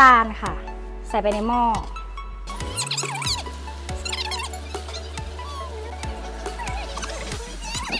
ตาลค่ะ ใส่ไปในหม้อ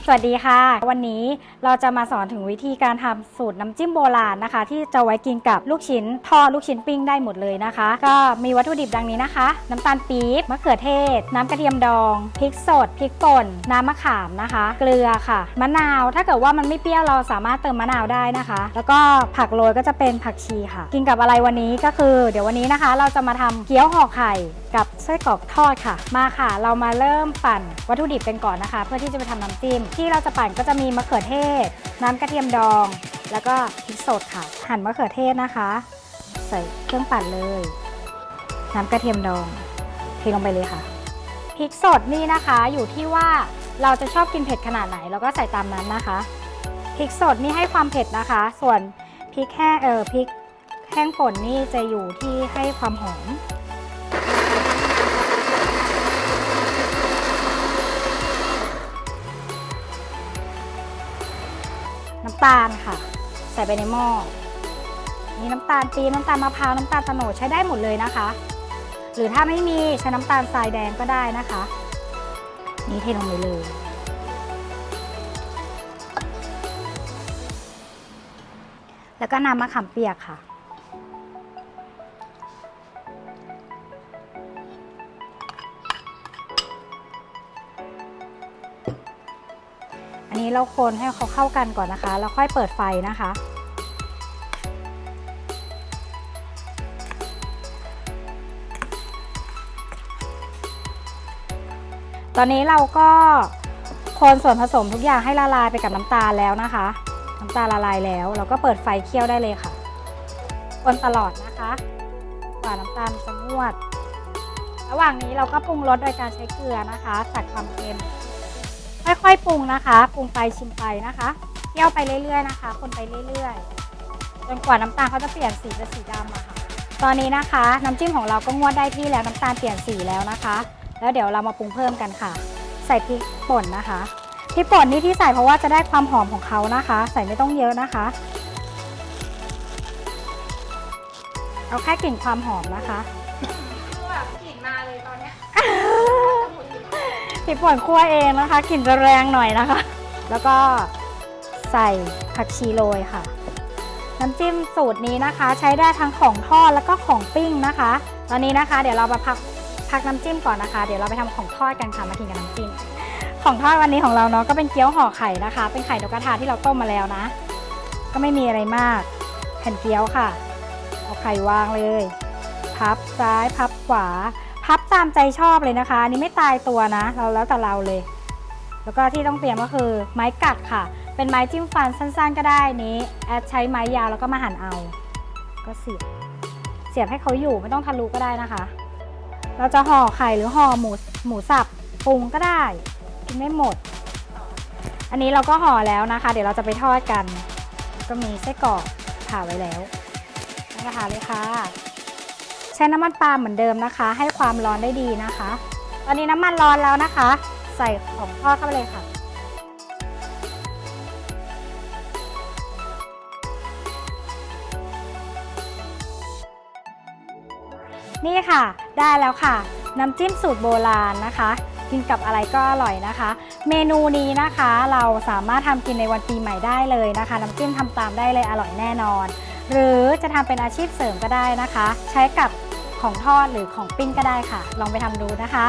สวัสดีค่ะ วันนี้เราจะมาสอนถึงวิธีการทำสูตรน้ำจิ้มโบราณนะคะ ที่จะไว้กินกับลูกชิ้นทอดลูกชิ้นปิ้งได้หมดเลยนะคะ ก็มีวัตถุดิบดังนี้นะคะ น้ำตาลปี๊บมะเขือเทศ น้ำกระเทียมดองพริกสดพริกป่น น้ำมะขามนะคะ เกลือค่ะ มะนาวถ้าเกิดว่ามันไม่เปรี้ยวเราสามารถเติมมะนาวได้นะคะ แล้วก็ผักโรยก็จะเป็นผักชีค่ะ กินกับอะไรวันนี้ก็คือ เดี๋ยววันนี้นะคะ เราจะมาทำเกี๊ยวห่อไข่กับไส้กรอกทอดค่ะ มาค่ะ เรามาเริ่มปั่นวัตถุดิบกันก่อนนะคะ เพื่อที่จะไปทำน้ำจิ้มที่เราจะปั่นก็จะมีมะเขือเทศ น้ำกระเทียมดอง แล้วก็พริกสดค่ะ หั่นมะเขือเทศนะคะ ใส่เครื่องปั่นเลย น้ำกระเทียมดองเทลงไปเลยค่ะพริกสดนี่นะคะอยู่ที่ว่าเราจะชอบกินเผ็ดขนาดไหนเราก็ใส่ตามนั้นนะคะพริกสดนี่ให้ความเผ็ดนะคะ ส่วนพริกแห้งเออพริกแห้งป่นนี่จะอยู่ที่ให้ความหอม ตาลค่ะ ใส่ไปในหม้อ มีน้ำตาลปี๊บน้ำตาลมะพร้าวน้ำตาลตะโนดใช้ได้หมดเลยนะคะ หรือถ้าไม่มีใช้น้ำตาลทรายแดงก็ได้นะคะ นี่เทลงไปเลย แล้วก็น้ำมะขามเปียกค่ะ นี้เราคนให้เขาเข้ากันก่อนนะคะ แล้วค่อยเปิดไฟนะคะ ตอนนี้เราก็คนส่วนผสมทุกอย่างให้ละลายไปกับน้ำตาลแล้วนะคะ น้ำตาลละลายแล้ว เราก็เปิดไฟเคี่ยวได้เลยค่ะ คนตลอดนะคะกว่าน้ำตาลจะงวด ระหว่างนี้เราก็ปรุงรสโดยการใช้เกลือนะคะตัดความเค็ม ค่อยๆปรุงนะคะ ปรุงไปชิมไปนะคะเคี่ยวไปเรื่อยๆนะคะ คนไปเรื่อยๆ จนกว่าน้ำตาลเขาจะเปลี่ยนสีเป็นสีดำอะค่ะ ตอนนี้นะคะ น้ำจิ้มของเราก็งวดได้ที่แล้วน้ำตาลเปลี่ยนสีแล้วนะคะ แล้วเดี๋ยวเรามาปรุงเพิ่มกันค่ะ ใส่พริกป่นนะคะพริกป่นนี่ที่ใส่เพราะว่าจะได้ความหอมของเขานะคะ ใส่ไม่ต้องเยอะนะคะเอาแค่กลิ่นความหอมนะคะกลิ่นมาเลยตอนเนี้ย พริกป่นคั่วเองนะคะกลิ่นจะแรงหน่อยนะคะ แล้วก็ใส่ผักชีโรยค่ะ น้ำจิ้มสูตรนี้นะคะ ใช้ได้ทั้งของทอดแล้วก็ของปิ้งนะคะ ตอนนี้นะคะ เดี๋ยวเรามาพักพักน้ำจิ้มก่อนนะคะ เดี๋ยวเราไปทำของทอดกันค่ะมากินกับน้ำจิ้มของทอดวันนี้ของเราเนาะก็เป็นเกี๊ยวห่อไข่นะคะ เป็นไข่นกกระทาที่เราต้มมาแล้วนะ ก็ไม่มีอะไรมาก แผ่นเกี๊ยวค่ะ เอาไข่วางเลย พับซ้ายพับขวา พับตามใจชอบเลยนะคะอันนี้ไม่ตายตัวนะ เราแล้วแต่เราเลย แล้วก็ที่ต้องเตรียมก็คือไม้กัดค่ะ เป็นไม้จิ้มฟันสั้นๆ ก็ได้นี้แอดใช้ไม้ยาวแล้วก็มาหั่นเอา ก็เสียบเสียบให้เขาอยู่ไม่ต้องทะลุก็ได้นะคะ เราจะห่อไข่หรือห่อหมูหมูสับปรุงก็ได้กินไม่หมด อันนี้เราก็ห่อแล้วนะคะ เดี๋ยวเราจะไปทอดกัน ก็มีไส้กรอกผ่าไว้แล้วตั้งกระทะเลยค่ะ ใช้น้ำมันปาล์มเหมือนเดิมนะคะ ให้ความร้อนได้ดีนะคะ ตอนนี้น้ำมันร้อนแล้วนะคะ ใส่ของทอดเข้าไปเลยค่ะ นี่ค่ะ ได้แล้วค่ะ น้ำจิ้มสูตรโบราณนะคะกินกับอะไรก็อร่อยนะคะ เมนูนี้นะคะเราสามารถทำกินในวันปีใหม่ได้เลยนะคะ น้ำจิ้มทำตามได้เลยอร่อยแน่นอน หรือจะทำเป็นอาชีพเสริมก็ได้นะคะ ใช้กับของทอดหรือของปิ้งก็ได้ค่ะ ลองไปทำดูนะคะ